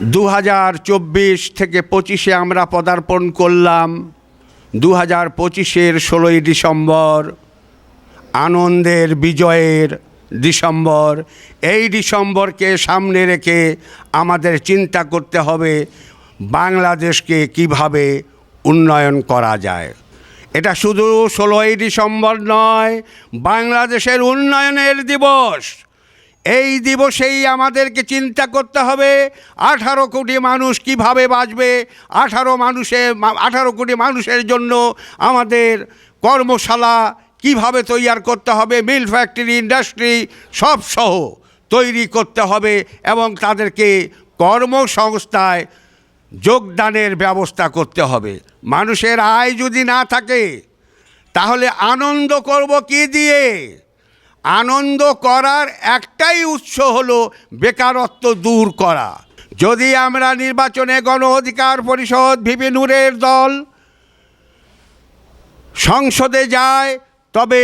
দু হাজার চব্বিশ থেকে পঁচিশে আমরা পদার্পণ করলাম। দু হাজার পঁচিশের ষোলোই ডিসেম্বর, আনন্দের বিজয়ের ডিসেম্বর। এই ডিসেম্বরকে সামনে রেখে আমাদের চিন্তা করতে হবে, বাংলাদেশকে কীভাবে উন্নয়ন করা যায়। এটা শুধু ষোলোই ডিসেম্বর নয়, বাংলাদেশের উন্নয়নের দিবস। এই দিবসেই আমাদেরকে চিন্তা করতে হবে, আঠারো কোটি মানুষ কীভাবে বাঁচবে, আঠারো মানুষের আঠারো কোটি মানুষের জন্য আমাদের কর্মশালা কীভাবে তৈয়ার করতে হবে, মিল ফ্যাক্টরি, ইন্ডাস্ট্রি সব সহ তৈরি করতে হবে এবং তাদেরকে কর্মসংস্থায় যোগদানের ব্যবস্থা করতে হবে। মানুষের আয় যদি না থাকে, তাহলে আনন্দ করব কি দিয়ে? আনন্দ করার একটাই উৎস হলো বেকারত্ব দূর করা। যদি আমরা নির্বাচনে গণ অধিকার পরিষদ ভিপি নূরের দল সংসদে যায়, তবে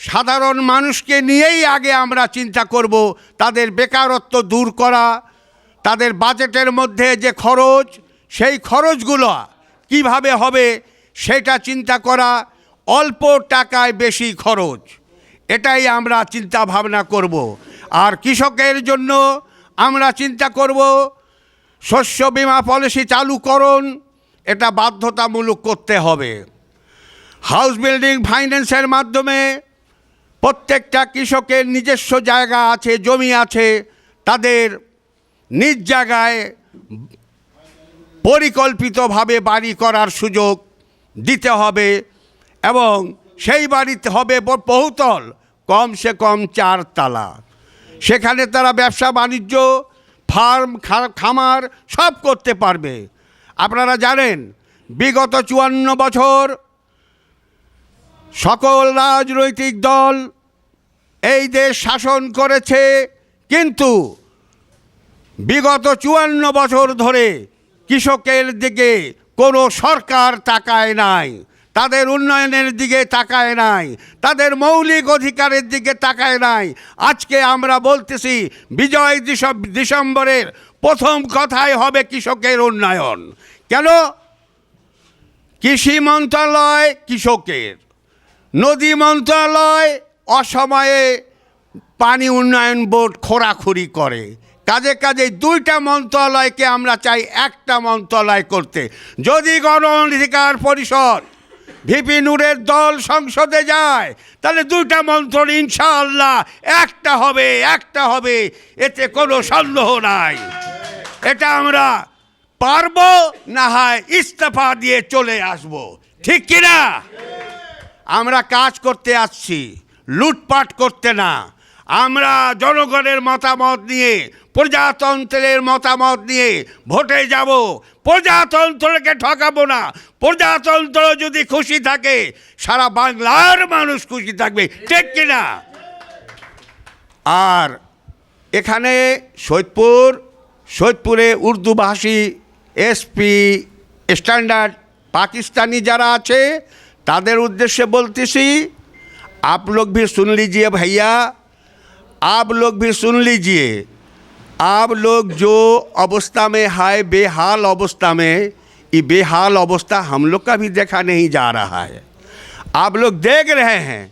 সাধারণ মানুষকে নিয়েই আগে আমরা চিন্তা করব তাদের বেকারত্ব দূর করা, তাদের বাজেটের মধ্যে যে খরচ, সেই খরচগুলো কীভাবে হবে সেটা চিন্তা করা, অল্প টাকায় বেশি খরচ। এটাই আমরা চিন্তা ভাবনা করব। আর কৃষকের জন্য আমরা চিন্তা করব, শস্য বিমা পলিসি চালুকরণ এটা বাধ্যতামূলক করতে হবে। হাউস বিল্ডিং ফাইন্যান্সের মাধ্যমে প্রত্যেকটা কৃষকের নিজস্ব জায়গা আছে, জমি আছে, তাদের নিজ জায়গায় পরিকল্পিতভাবে বাড়ি করার সুযোগ দিতে হবে এবং সেই বাড়িতে হবে বহুতল কমসে কম চার তালা। সেখানে তারা ব্যবসা, বাণিজ্য, ফার্ম খামার সব করতে পারবে। আপনারা জানেন, বিগত চুয়ান্ন বছর সকল রাজনৈতিক দল এই দেশ শাসন করেছে, কিন্তু বিগত চুয়ান্ন বছর ধরে কৃষকের দিকে কোনো সরকার তাকায় নাই। তাদের উন্নয়নের দিকে তাকায় নাই, তাদের মৌলিক অধিকারের দিকে তাকায় নাই। আজকে আমরা বলতেছি, বিজয় ডিসেম- ডিসেম্বরের প্রথম কথাই হবে কৃষকের উন্নয়ন। কেন? কৃষি মন্ত্রণালয় কৃষকের। নদী মন্ত্রণালয় অসময়ে পানি উন্নয়ন বোর্ড খোরাখুরি করে। কাজে কাজে দুইটা মন্ত্রণালয়কে আমরা চাই একটা মন্ত্রণালয় করতে। যদি গণ অধিকার পরিষদ ভিপি নূরের দল সংসদে যায়, তাহলে দুইটা মন্ত্র ইনশাআল্লাহ, একটা হবে একটা হবে, এতে কোনো সন্দেহ নাই। এটা আমরা পারব, না হয় ইস্তফা দিয়ে চলে আসব। ঠিক কিনা? আমরা কাজ করতে আসছি, লুটপাট করতে না। আমরা জনগণের মতামত নিয়ে প্রজাতন্ত্রের মতামত নিয়ে ভোটে যাব প্রজাতন্ত্রকে ঠকাবো না প্রজাতন্ত্র যদি খুশি থাকে সারা বাংলার মানুষ খুশি থাকবে ঠিক কিনা আর এখানে সৈয়দপুর সৈয়দপুরে উর্দুভাষী এসপি স্ট্যান্ডার্ড পাকিস্তানি যারা আছে তাদের उद्देश्य बोलती आप लोग भी सुन लीजिए भैया आप लोग भी सुन लीजिए आप लोग जो अवस्था में है बेहाल अवस्था में ये बेहाल अवस्था हम लोग का भी देखा नहीं जा रहा है आप लोग देख रहे हैं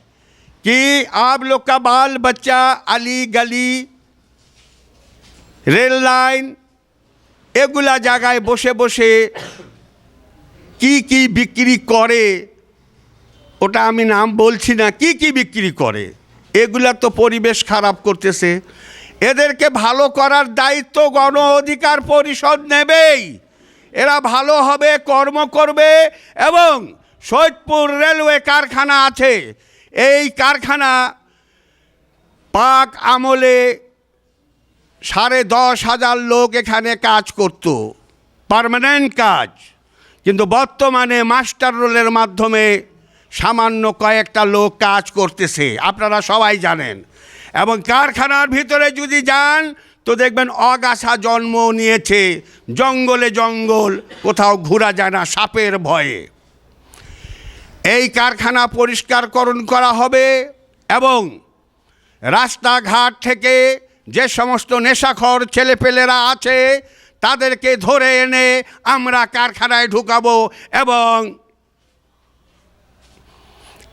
कि आप लोग का बाल बच्चा अली गली রেল লাইন এগুলা জায়গায় বসে বসে কি কি বিক্রি করে ওটা আমি নাম বলছি না কি কি বিক্রি করে এগুলা তো পরিবেশ খারাপ করতেছে। এদেরকে ভালো করার দায়িত্ব গণ অধিকার পরিষদ নেবেই। এরা ভালো হবে, কর্ম করবে এবং সৈয়দপুর রেলওয়ে কারখানা আছে। এই কারখানা পাক আমলে সাড়ে দশ হাজার লোক এখানে কাজ করত, পার্মানেন্ট কাজ। কিন্তু বর্তমানে মাস্টার রোলের মাধ্যমে সামান্য কয়েকটা লোক কাজ করতেছে, আপনারা সবাই জানেন। এবং কারখানার ভিতরে যদি যান, তো দেখবেন অগাছা জন্ম নিয়েছে, জঙ্গলে জঙ্গল, কোথাও ঘোরা যায় না সাপের ভয়ে। এই কারখানা পরিষ্কারকরণ করা হবে এবং রাস্তাঘাট থেকে যে সমস্ত নেশাখর ছেলেপেলেরা আছে, তাদেরকে ধরে এনে আমরা কারখানায় ঢুকাবো এবং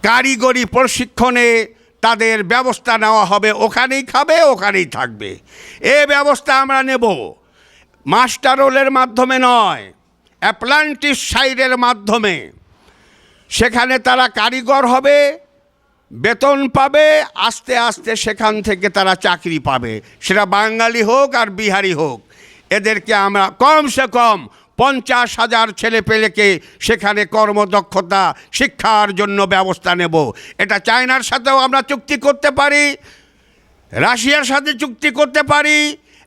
কারিগরি প্রশিক্ষণে তাদের ব্যবস্থা নেওয়া হবে। ওখানেই খাবে, ওখানেই থাকবে। এ ব্যবস্থা আমরা নেব। মাস্টার রোলের মাধ্যমে নয়, অ্যাপ্লান্টিস সাইডের মাধ্যমে। সেখানে তারা কারিগর হবে, বেতন পাবে, আস্তে আস্তে সেখান থেকে তারা চাকরি পাবে। সেটা বাঙালি হোক আর বিহারি হোক। এদেরকে আমরা কমসে কম পঞ্চাশ হাজার ছেলে পেলেকে সেখানে কর্মদক্ষতা, শিক্ষার জন্য ব্যবস্থা নেব। এটা চায়নার সাথেও আমরা চুক্তি করতে পারি, রাশিয়ার সাথে চুক্তি করতে পারি,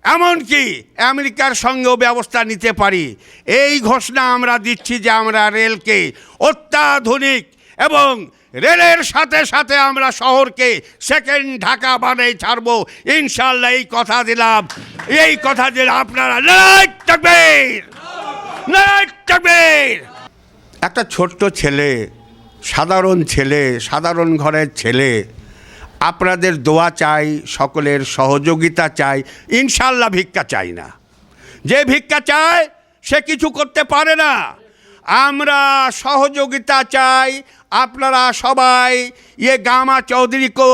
এমনকি আমেরিকার সঙ্গেও ব্যবস্থা নিতে পারি। এই ঘোষণা আমরা দিচ্ছি যে আমরা রেলকে অত্যাধুনিক এবং রেলের সাথে সাথে আমরা শহরকে সেকেন্ড ঢাকা বানাই ছাড়বো। ইনশাল্লাহ এই কথা দিলাম। এই কথা দিলাম আপনারা থাকবেন। একটা ছোট্ট ছেলে, সাধারণ ছেলে, সাধারণ ঘরের ছেলে, আপনাদের দোয়া চাই, সকলের সহযোগিতা চাই, ইনশাল্লাহ ভিক্ষা চাই না। যে ভিক্ষা চায়, সে কিছু করতে পারে না। আমরা সহযোগিতা চাই আপনারা সবাই ये गामा चौधरी को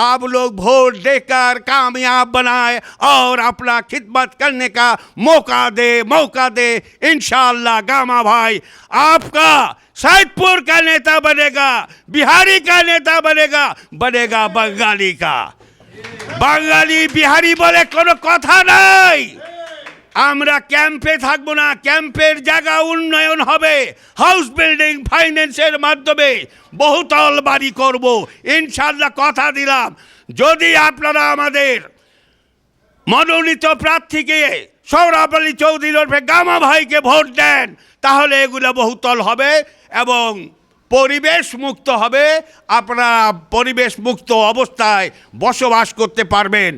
आप लोग वोट देकर कामयाब बनाए और अपना खिदमत करने का मौका दे मौका दे इंशाल्लाह गामा भाई आपका सैदपुर का नेता बनेगा बिहारी का नेता बनेगा बनेगा बंगाली का বাঙালি বিহারি বলে কোনো কথা নাই আমরা ক্যাম্পে থাকব না, ক্যাম্পের জায়গা উন্নয়ন হবে হাউস বিল্ডিং ফাইন্যান্সের মাধ্যমে বহুতল বাড়ি করব ইনশাল্লাহ কথা দিলাম। যদি আপনারা আমাদের মনোনীত প্রার্থীকে সৌরভ আলী চৌধুরী ওরফে গামা ভাইকে ভোট দেন, তাহলে এগুলো বহুতল হবে এবং পরিবেশ মুক্ত হবে। আপনারা পরিবেশ মুক্ত অবস্থায় বসবাস করতে পারবেন।